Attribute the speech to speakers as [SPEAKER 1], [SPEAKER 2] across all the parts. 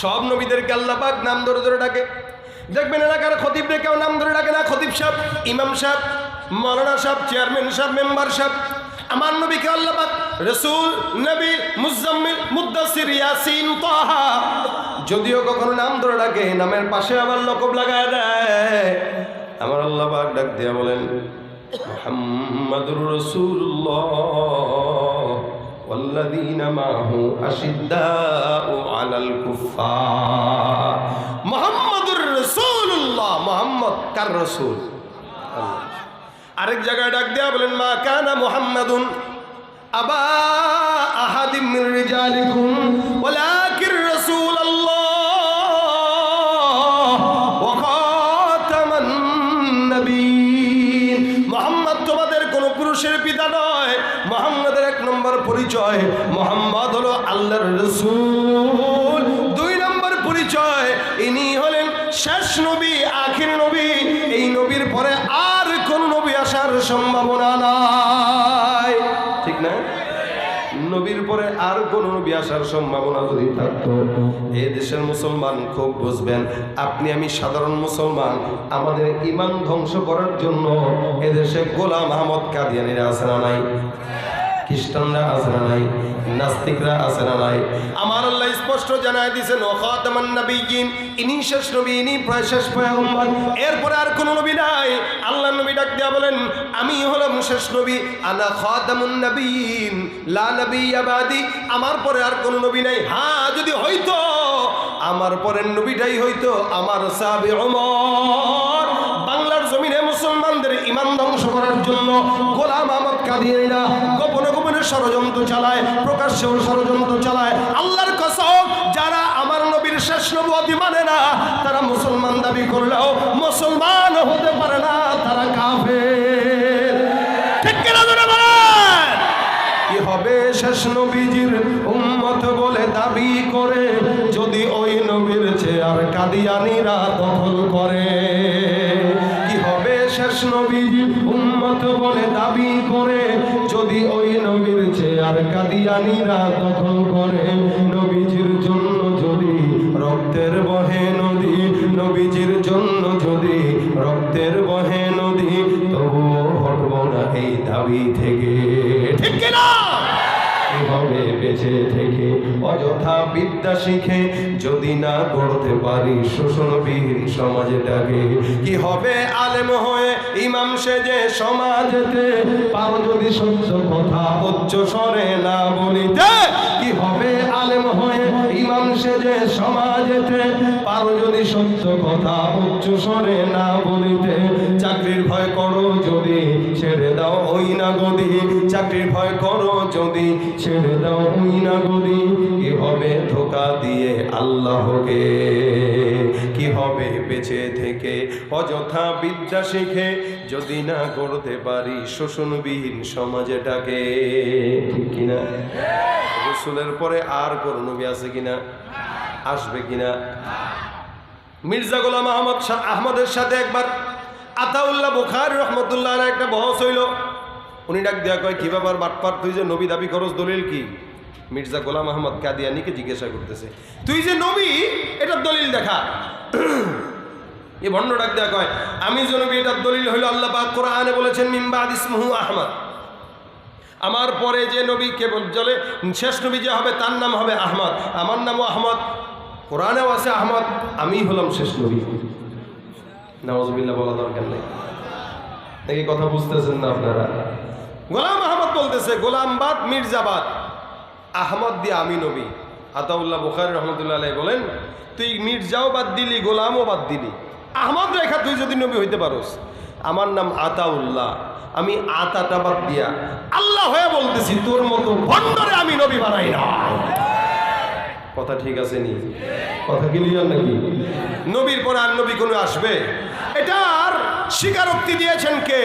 [SPEAKER 1] সব নবীদেরকে আল্লাহ পাক নাম ধরে ধরে ডাকে। দেখবেন এলাকার খতিবরে কেউ নাম ধরে ডাকে না, খতিব সাহেব, ইমাম সাহেব মৌলানা সাহেব, চেয়ারম্যান সাহেব, মেম্বার সাহেব। আমার নবীকে আল্লাহ পাক রসুল, নবী, মুজাম্মিল মুদাসির ইয়াসিন, তাহা। যদিও কখনো নাম ধরে ডাকে, নামের পাশে আবার লকব লাগায় দেয়। আমার আল্লাহ পাক ডাক দিয়া বলেন, মুহাম্মাদুর রাসূলুল্লাহ। والذين معه أشداء على الكفار محمد رسول الله محمد কার রাসূল আরেক জায়গায় ডাক দেয়া বলেন মা কানা মুহাম্মাদুন আবা পরিচয় মুহাম্মদ হলো আল্লাহর রাসূল। দুই নম্বর পরিচয়, ইনি হলেন শেষ নবী, আখির নবী। এই নবীর পরে আর কোন নবী আসার সম্ভাবনা নাই। ঠিক না? নবীর পরে আর কোন নবী আসার সম্ভাবনা যদি থাকতো, এ দেশের মুসলমান খুব বুঝবেন, আপনি আমি সাধারণ মুসলমান, আমাদের ইমান ধ্বংস করার জন্য এদেশে গোলাম আহমদ কাদিয়ানিরা না নাই? খ্রিস্টানরা আছে না নাই? নাস্তিকরা আছে না নাই? আমার আল্লাহ স্পষ্ট জানায় দিয়েছেন ও খাতামান নবীন ইনি শেষ নবী, ইনি প্রায় শেষ পয়গম্বর। এরপরে আর কোনো নবী নাই। আল্লাহ নবী ডাক দেয়া বলেন, আমি হলাম শেষ নবী, আনা খাতামুন নবীন লা নবী আবাদি আমার পরে আর কোনো নবী নাই। হ্যাঁ যদি হইতো, আমার পরের নবীটাই হইতো আমার সাহাবী ওমর বাংলার জমিনে মুসলমানদের ইমান ধ্বংস করার জন্য গোলাম আহমদ কাদিয়ানিরা গোপনে ষড়যন্ত্র চালায় প্রকাশ্যেও ষড়যন্ত্র চালায়। আল্লাহর কসম, যারা আমার নবীর শেষ নবুয়তি মানে না, তারা মুসলমান দাবি করলেও মুসলমান হতে পারে না, তারা কাফের। কি হবে শেষ নবীজির উম্মত বলে দাবি করে, যদি ওই নবীর চেয়ার কাদিয়ানিরা দখল করে? শেষ নবীজির উম্মত বলে দাবি করে যদি ওই নবীর চেয়ার কাদিয়ানিরা দখল করে নবীজির জন্য যদি রক্তের বহে নদী নবীজির জন্য যদি রক্তের বহে নদী তবুও হটব না এই দাবি থেকে। ঠিক কিনা? এভাবে বেঁচে থেকে অযথা বিদ্যা শিখে যদি না করতে পারি শোষণবিহীন সমাজটাকে। কি হবে আলেম হয়ে ইমাম সেজে সমাজেতে পারো যদি সত্য কথা, উচ্চ স্বরে না বলিতে, কি হবে আলেম হয়ে ইমাম সেজে সমাজেতে? পারো যদি সত্য কথা, উচ্চ স্বরে না বলিতে, চাকরির ভয় করো যদি ছেড়ে দাও ওই না গদি চাকরির ভয় করো যদি ছেড়ে দাও ওই না গদি কি হবে ধোকা দিয়ে আল্লাহকে? হবে বেঁচে থেকে। অযথা বিদ্যা শিখে যদি না করতে পারি, শোষণবিহীন সমাজেটাকে। ঠিক কিনা? রসুলের পরে আর কোন নবী আছে কিনা? আসবে কিনা? মির্জা গোলাম আহমদ আহমদের সাথে একবার আতাউল্লাহ বুখার রহমতুল্লাহ একটা বহস হইল। উনি ডাক দেওয়া কয়, কি ব্যাপার বাটপার? তুই যে নবী দাবি খরচ দলিল কি? মির্জা গোলাম আহমদ কাদিয়ানিকে জিজ্ঞাসা করতেছে, তুই যে নবী এটার দলিল দেখা। এ ভণ্ড ডাক দেওয়া কয়, আমি যে নবী, এটার দলিল হইল আল্লাহ পাক কোরআনে বলেছেন মিম্বাদ ইসমহু আহমদ। আমার পরে যে নবী কেবল জলে, শেষ নবী যে হবে, তার নাম হবে আহমদ। আমার নামও আহমদ, কোরআনেও আছে আহমদ আমি হলাম শেষ নবী। নওয়াজবিল্লাহ বলা দরকার নেই। নাকি কথা বুঝতেছেন না আপনারা? গোলাম আহমদ বলতেছে গোলামবাদ মির্জাবাদ আহমদ দিয়ে আমি নবী। আতাউল্লাহ বুখারি রহমতুল্লাহ বলেন, তুই মির্জাও বাদ দিলি, গোলামও বাদ দিলি। আহমদ রেখা তুই যদি নবী হইতে পারোস, আমার নাম আতাউল্লাহ। আমি আতাটা বাদ দিয়া আল্লাহ হয়ে বলতেছি, তোর মতো ভণ্ডরে আমি নবী বানাই না। কথা ঠিক আছে নি? কথা ক্লিয়ার নাকি? নবীর পরে আর নবী কোনো আসবে? এটার স্বীকারোক্তি দিয়েছেন কে?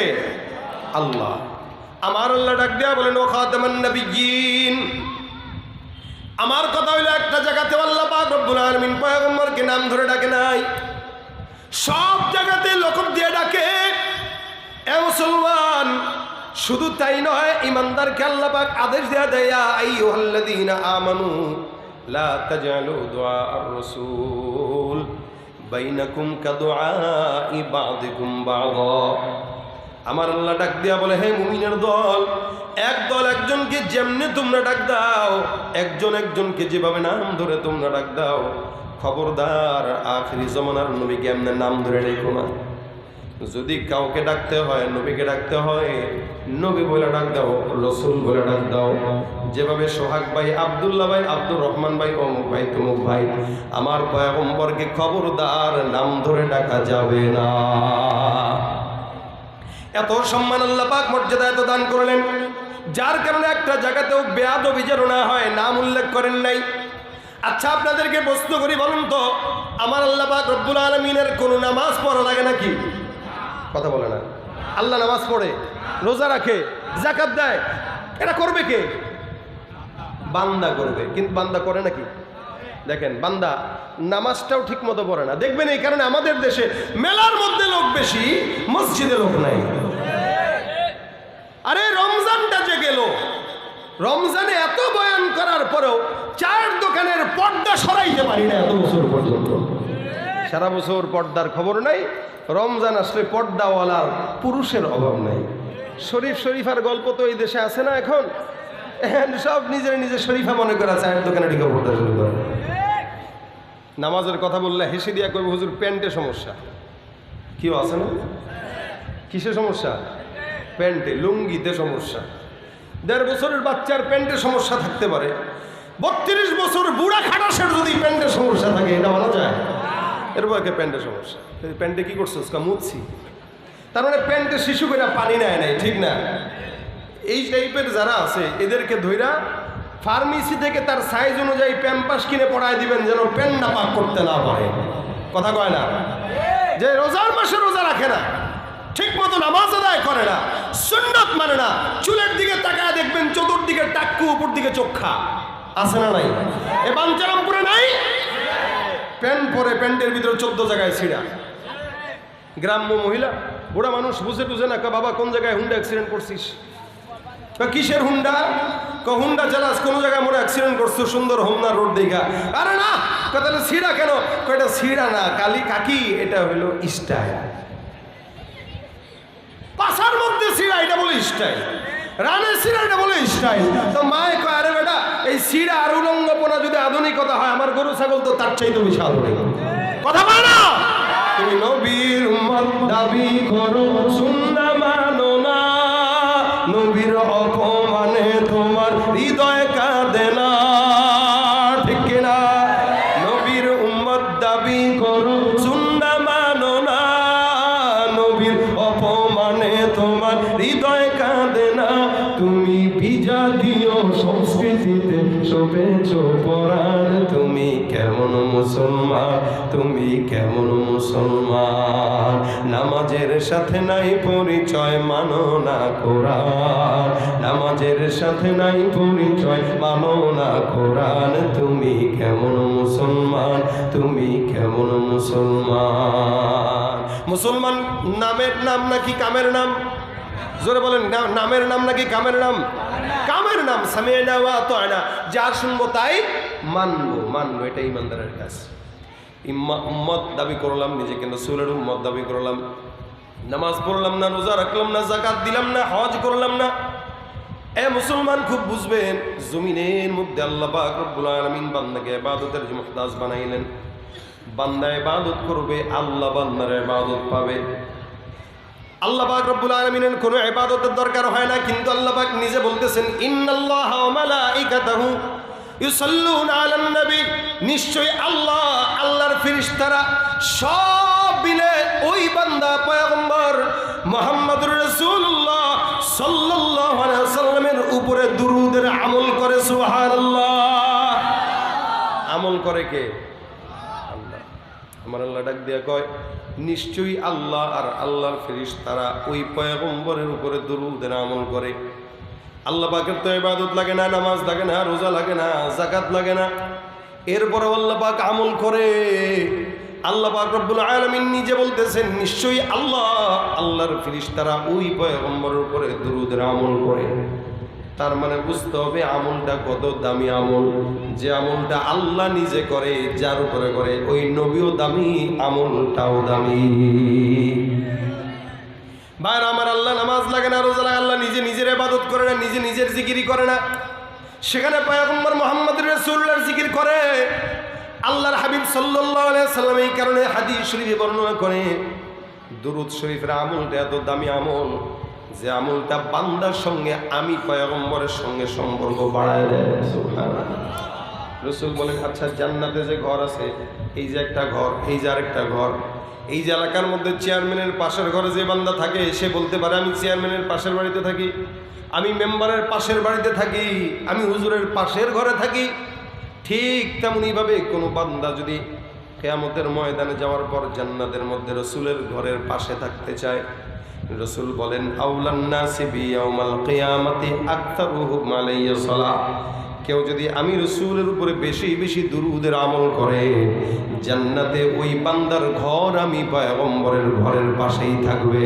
[SPEAKER 1] আল্লাহ। আমার আল্লাহ ডাক দেয়া বলেন, ও খাতামান নবীন। আমার কথা হইল একটা জায়গাতে আল্লাহ পাক রব্বুল আলামিন পয়গম্বরকে নাম ধরে ডাকে নাই। সব জায়গাতে লকব দিয়ে ডাকে। এ মুসলমান, শুধু তাই নয়, ইমানদারকে আল্লাহ পাক আদেশ দেয়া দেয়া আইয়ুহাল্লাযীনা আমানু লা তাজআলু দুআ আর-রাসূল বাইনাকুম কাদুআই বা'দিকুম বা'দা আমার আল্লাহ ডাক দিয়া বলে, হে মুমিনের দল, এক দল একজনকে যেমনি তোমরা ডাক দাও, একজন একজনকে যেভাবে নাম ধরে তোমরা ডাক দাও, খবরদার আখরি জমানার নবীকে এমনি নাম ধরে রেখো না। যদি কাউকে ডাকতে হয়, নবীকে ডাকতে হয়, নবী বলে ডাক দাও, রসুল বলে ডাক দাও। যেভাবে সোহাগ ভাই, আবদুল্লাহ ভাই, আব্দুর রহমান ভাই, অমুক ভাই, তমুক ভাই, আমার পয়গম্বরকে খবরদার নাম ধরে ডাকা যাবে না। এত সম্মান আল্লাহ পাক মর্যাদা এত দান করলেন। যার কারণে একটা জায়গাতেও বেয়াদ বিচার না হয়, নাম উল্লেখ করেন নাই। আচ্ছা আপনাদেরকে প্রশ্ন করি, বলুন তো, আমার আল্লাহ পাক রব্বুল আলমিনের কোনো নামাজ পড়া লাগে নাকি? কথা বলে না। আল্লাহ নামাজ পড়ে, রোজা রাখে জাকাত দেয়, এটা করবে কে? বান্দা করবে, কিন্তু বান্দা করে নাকি? দেখেন, বান্দা নামাজটাও ঠিক মতো পড়ে না। দেখবেন এই কারণে আমাদের দেশে মেলার মধ্যে লোক বেশি, মসজিদে লোক নাই আরে রমজানটা যে গেল রমজানে এত বয়ান করার পরেও চার দোকানের পর্দা সরাইতে পারি না এত বছর পর্যন্ত। সারা বছর পর্দার খবর নাই, রমজান আসলে পর্দাওয়ালার পুরুষের অভাব নাই। শরীফ শরীফার গল্প তো এই দেশে আছে না এখন? সব নিজের নিজের শরীফা মনে করা চায়ের দোকানে ঢুকে পড়তে শুরু করে। নামাজের কথা বললে হেসে দিয়া করবে হুজুর প্যান্টে সমস্যা। কেউ আছে না? কিসে সমস্যা? প্যান্টে, লুঙ্গিতে সমস্যা। দেড় বছরের বাচ্চার প্যান্টের সমস্যা থাকতে পারে। বত্রিশ বছর বুড়া খাটাসের যদি প্যান্টের সমস্যা থাকে, এটা বলা যায়? এর বয়কে প্যান্টের সমস্যা। প্যান্টে কি করছ কা মুছছি তার মানে প্যান্টে শিশু করে পানি নেয় নাই, ঠিক না? এই টাইপের যারা আছে, এদেরকে ধইরা ফার্মেসি থেকে তার সাইজ অনুযায়ী প্যাম্পাস কিনে পড়ায় দিবেন যেন প্যান্ট না পাক করতে না পারে। কথা কয় না? যে রোজার মাসে রোজা রাখে না। ঠিক মতো নামাজ আদায় করে না, সুন্নত মানে না, চুলের দিকে তাকায় দেখবেন চতুর্দিকে টাক্কু উপর দিকে চোখা। আছে না নাই? এ বাঞ্চারামপুরে নাই? প্যান্ট পরে প্যান্টের ভিতরে চোদ্দ জায়গায় ছিঁড়া। গ্রাম্য মহিলা, বুড়া মানুষ বুঝে টুঝে না বাবা কোন জায়গায় হুন্ডা অ্যাক্সিডেন্ট করছিস? কিসের হুন্ডা? ক হুন্ডা চালাস, কোন জায়গায় মনে অ্যাক্সিডেন্ট করছ সুন্দর হোমনা রোড দেখা। আরে না তাহলে ছিঁড়া কেন? ক এটা ছিঁড়া না, কালি কাকি, এটা হলো স্টাইল পাশার মধ্যে সিরা এটা বলে স্টাইল। রানের সিরা এটা বলে স্টাইল। তো মায়ে কয়, আরে বেটা, এই সিরা আর উলঙ্গপনা যদি আধুনিকতা হয়, আমার গরু, ছাগল তো তার চাইতে বেশি আধুনিক কথা বলো না! তুমি নবীর উম্মত, দাবি করো, সুন্না মানো না। নবীর অপমানে তোমার হৃদয় কাঁদে তুমি কেমন মুসলমান? নামাজের সাথে নাই পরিচয়, মানো না কোরআন। নামাজের সাথে নাই পরিচয়, মানো না কোরআন। তুমি কেমন মুসলমান? তুমি কেমন মুসলমান? মুসলমান নামের নাম নাকি কামের নাম? জোরে বলেন নামের নাম নাকি কামের নাম? কামের নাম আয়না যা শুনব তাই মানবো মানবো এটা ইমানদারের কাজ। ইম্মা উম্মত দাবি করলাম, নিজেকে রসুলের উম্মত দাবি করলাম। নামাজ পড়লাম না, রোজা রাখলাম না জাকাত দিলাম না, হজ করলাম না। এ মুসলমান খুব বুঝবেন, জমিনের মধ্যে আল্লাহ রব্বুল আলামিন বান্দাকে ইবাদতের মুখতাজ বানাইলেন। বান্দা ইবাদত করবে, আল্লাহ বান্দার ইবাদত পাবে। আল্লাহ রব্বুল আলামিনের কোনো ইবাদতের দরকার হয় না, কিন্তু আল্লাহ নিজে বলতেছেন, ইন্নাল্লাহ ইউসাল্লুনা আলান নবী নিশ্চয় আল্লাহ, আল্লাহর ফেরেশতারা সব মিলে ওই বান্দা, পয়গম্বর মুহাম্মদুর রাসূলুল্লাহ সাল্লাল্লাহু আলাইহি ওয়াসাল্লামের উপরে দুরূদের আমল করে, সুবহানাল্লাহ। আমল করে কে? আল্লাহ। আমার আল্লাহ ডাক দিয়া কয়, নিশ্চয়ই আল্লাহ আর আল্লাহর ফেরিস তারা ওই পয়গম্বরের উপরে দরুদের আমল করে। আল্লাহ পাকের তো ইবাদত লাগে না, নামাজ লাগে না, রোজা লাগে না জাকাত লাগে না। এরপরে আল্লাহ পাক আমল করে। আল্লাহ পাক রব্বুল আলামিন নিজে বলতেছেন, নিশ্চয়ই আল্লাহ আল্লাহর ফিরিস্তারা ওই পয়গম্বরের উপরে দরুদের আমল করে। তার মানে বুঝতে হবে আমলটা কত দামি আমল। যে আমলটা আল্লাহ নিজে করে, যার উপরে করে, ওই নবীও দামি, আমলটাও দামি। আমার আল্লাহ নামাজ লাগে না, রোজা লাগে, আল্লাহ নিজে করে না, নিজে নিজের জিকিরি করে না। সেখানে পয়গম্বর মোহাম্মদ রসুল্লাহর জিকির করে। আল্লাহর হাবিব আলাইহি সাল্লাম এই কারণে হাদিস শরীফে বর্ণনা করে, দুরুদ শরীফের আমলটা এত দামি আমল, যে আমলটা বান্দার সঙ্গে আমি পয়গম্বরের সঙ্গে সম্পর্ক বাড়ায় রসুল বলেন আচ্ছা জান্নাতে যে ঘর আছে, এই যে একটা ঘর, এই যে আরেকটা ঘর, এই যে এলাকার মধ্যে চেয়ারম্যানের পাশের ঘরে যে বান্দা থাকে, সে বলতে পারে, আমি চেয়ারম্যানের পাশের বাড়িতে থাকি। আমি মেম্বারের পাশের বাড়িতে থাকি, আমি হুজুরের পাশের ঘরে থাকি। ঠিক তেমনইভাবে কোনো বান্দা যদি কেয়ামতের ময়দানে যাওয়ার পর জান্নাতের মধ্যে রসুলের ঘরের পাশে থাকতে চায়, রসুল বলেন কেউ যদি আমি রসুলের উপরে বেশি বেশি দুরুদের আমল করে, জান্নাতে ওই বান্দার ঘর আমি পয়গম্বরের ঘরের পাশেই থাকবে।